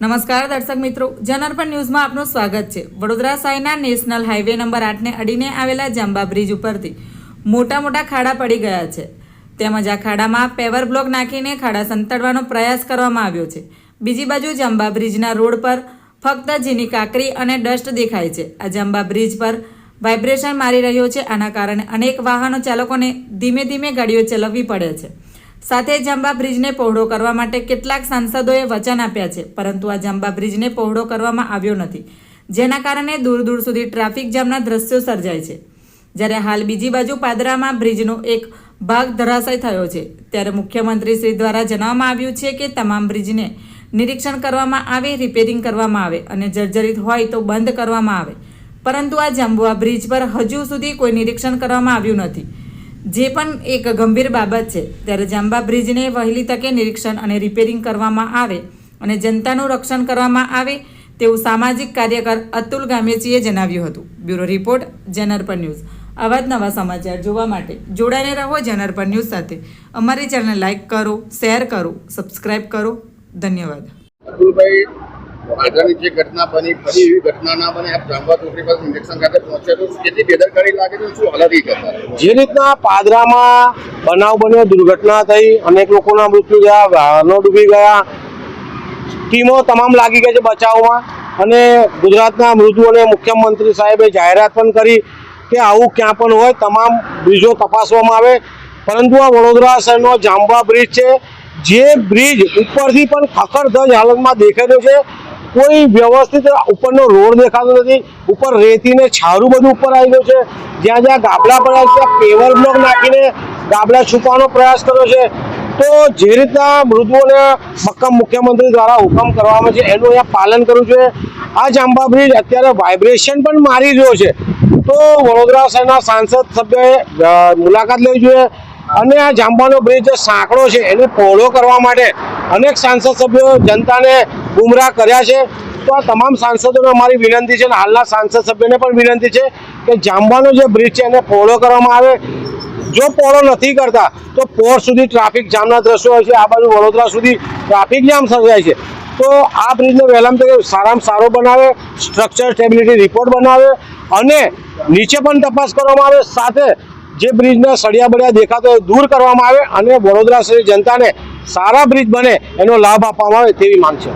નમસ્કાર દર્શક મિત્રો જનઅર્પણ ન્યૂઝમાં આપનું સ્વાગત છે. વડોદરા સાયના નેશનલ હાઈવે નંબર આઠને અડીને આવેલા જાંબા બ્રિજ ઉપરથી મોટા મોટા ખાડા પડી ગયા છે. તેમજ આ ખાડામાં પેવર બ્લોક નાખીને ખાડા સંતાડવાનો પ્રયાસ કરવામાં આવ્યો છે. બીજી બાજુ જાંબા બ્રિજના રોડ પર ફક્ત જીની કાકરી અને ડસ્ટ દેખાય છે. આ જાંબા બ્રિજ પર વાઇબ્રેશન મારી રહ્યો છે. આના કારણે અનેક વાહનો ચાલકોને ધીમે ધીમે ગાડીઓ ચલાવવી પડે છે. સાથે જાંબા બ્રિજને પહોળો કરવા માટે કેટલાક સાંસદોએ વચન આપ્યા છે, પરંતુ આ જાંબા બ્રિજને પહોળો કરવામાં આવ્યો નથી, જેના કારણે દૂર દૂર સુધી ટ્રાફિક જામના દ્રશ્યો સર્જાય છે. જ્યારે હાલ બીજી બાજુ પાદરામાં બ્રિજનો એક ભાગ ધરાશય થયો છે, ત્યારે મુખ્યમંત્રી શ્રી દ્વારા જણાવવામાં આવ્યું છે કે તમામ બ્રિજને નિરીક્ષણ કરવામાં આવે, રિપેરિંગ કરવામાં આવે અને જર્જરિત હોય તો બંધ કરવામાં આવે. પરંતુ આ જાંબુઆ બ્રિજ પર હજુ સુધી કોઈ નિરીક્ષણ કરવામાં આવ્યું નથી. જે પણ એક ગંભીર બાબત છે, ત્યારે જાંબા બ્રિજને વહેલી તકે નિરીક્ષણ અને રિપેરિંગ કરવામાં આવે અને જનતાનું રક્ષણ કરવામાં આવે તેવું સામાજિક કાર્યકર અતુલ ગામેચીએ જણાવ્યું હતું. Bureau report Janarpan news. આવા જ નવા સમાચાર જોવા માટે જોડાઈને રહો જનરપન ન્યૂઝ સાથે. અમારી ચેનલ લાઇક કરો, શેર કરો, સબસ્ક્રાઇબ કરો. ધન્યવાદ. અતુલભાઈ આગળની જે ઘટના બની, ફરી એવી ઘટના ના બને, આપ જાંબા ચોકડી પાસે ઇન્જેક્શન ખાતે પહોંચ્યા તો કેટલી બેદરકારી લાગે છે, શું હાલત કરતા? જે રીતના પાદરામાં બનાવ બન્યો, દુર્ઘટના થઈ, અનેક લોકોના મૃત્યુ થયા, વાહનો ડૂબી ગયા, ટીમો તમામ લાગી ગઈ છે બચાવમાં. અને ગુજરાતના મૃત્યુ અને મુખ્યમંત્રી સાહેબે જાહેરાત પણ કરી કે આવું ક્યાં પણ હોય, તમામ બ્રિજો તપાસવામાં આવે. પરંતુ આ વડોદરા શહેરનો જાંબા બ્રિજ છે, જે બ્રિજ ઉપરથી પણ ખખડધજ હાલતમાં દેખાતો છે. કોઈ વ્યવસ્થિત ઉપરનો રોડ દેખાતો નથી. ઉપર રેતીને છારું બધું ઉપર આવી ગયું છે. જ્યાં જ્યાં ગાબડા પડ્યા છે પેવર બ્લોક નાખીને ગાબડા છુપાવવાનો પ્રયાસ કર્યો છે. તો જે રીતના મૃદુઓને મક્કમ મુખ્યમંત્રી દ્વારા હુકમ કરવામાં છે, એનું અહીંયા પાલન કરવું જોઈએ. આ જાંબા બ્રિજ અત્યારે વાઇબ્રેશન પણ મારી રહ્યો છે. તો વડોદરા શહેરના સાંસદ સભ્યએ મુલાકાત લેવી જોઈએ. અને આ જાંબાનો બ્રિજ જે સાંકડો છે, એને પહોળો કરવા માટે અનેક સાંસદ સભ્યો જનતાને ગુમરાહ કર્યા છે. તો આ તમામ સાંસદોને અમારી વિનંતી છે અને હાલના સાંસદ સભ્યોને પણ વિનંતી છે કે જાંબાનો જે બ્રિજ છે એને પહોળો કરવામાં આવે. જો પહોળો નથી કરતા, તો પોર સુધી ટ્રાફિક જામના દ્રશ્યો હોય છે, આ બાજુ વડોદરા સુધી ટ્રાફિક જામ સર્જાય છે. તો આ બ્રિજને વહેલામાં તકે સારામાં સારો બનાવે સ્ટ્રક્ચર સ્ટેબિલિટી રિપોર્ટ બનાવે અને નીચે પણ તપાસ કરવામાં આવે, સાથે જે બ્રિજના સળિયા બળિયા દેખાતો દૂર કરવામાં આવે અને વડોદરા શહેર જનતાને સારા બ્રિજ બને એનો લાભ આપવામાં આવે તેવી માંગ છે.